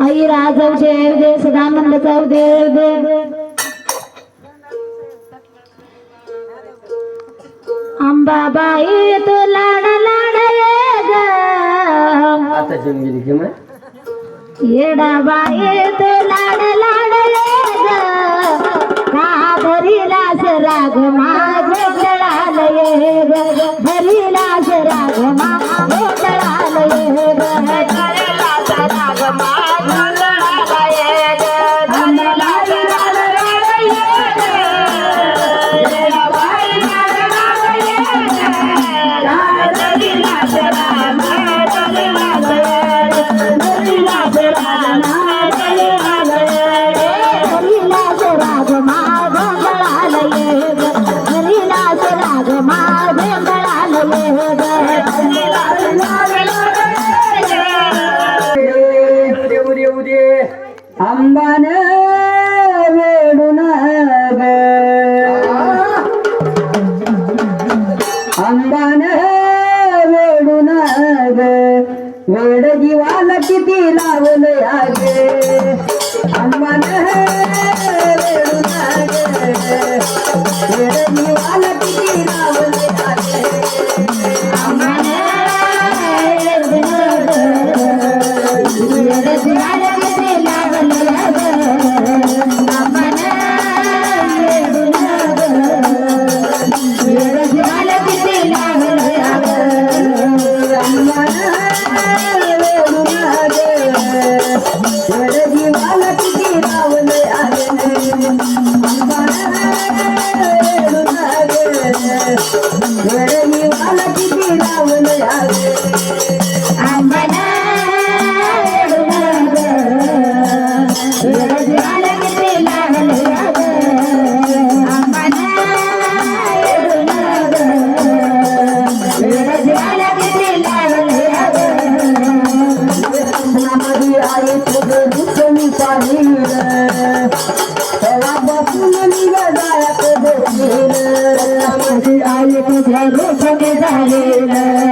आई राजव जय दे सदानंद जाऊ दे दे. अंबाबाई तो लाड लाड ये आता जेवून गेली की मग? येडाबाई तो लाड लाड का धरीलास राग माझ जळाल ये ग? धरीलास राग लावले आगे गे आंबान वेडून ग वेड जीवाला लावलं या गे आई तुझ्या रूपने झालेलं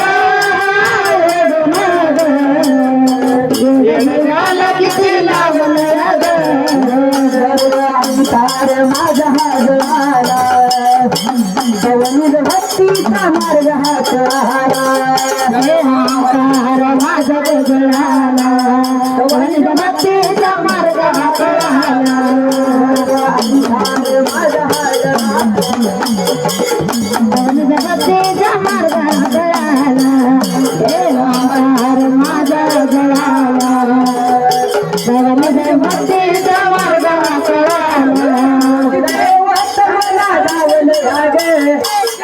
अंकार माझा हा आला पवनीत भक्तीचा मार्ग हा हात आला माझा गगळाला भक्तीचा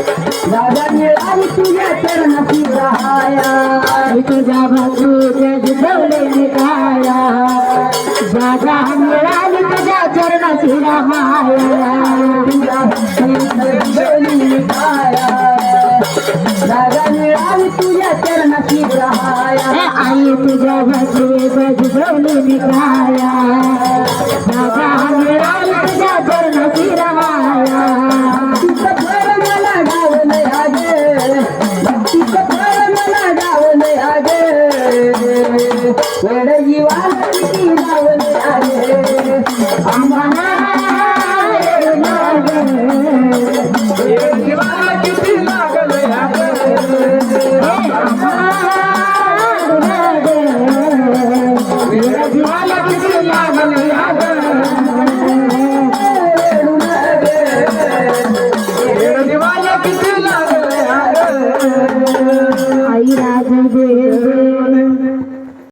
दादा मिळाली तुझ्या चरणाची तुझ्या भक्तीचे जिजवले काया. जागा मिळाली तुझ्या चरणाची रमाया तुझ्या दादा मिळाली तुझ्या चरणाची राहाया आई तुझ्या भक्तीचे जिजवले काया.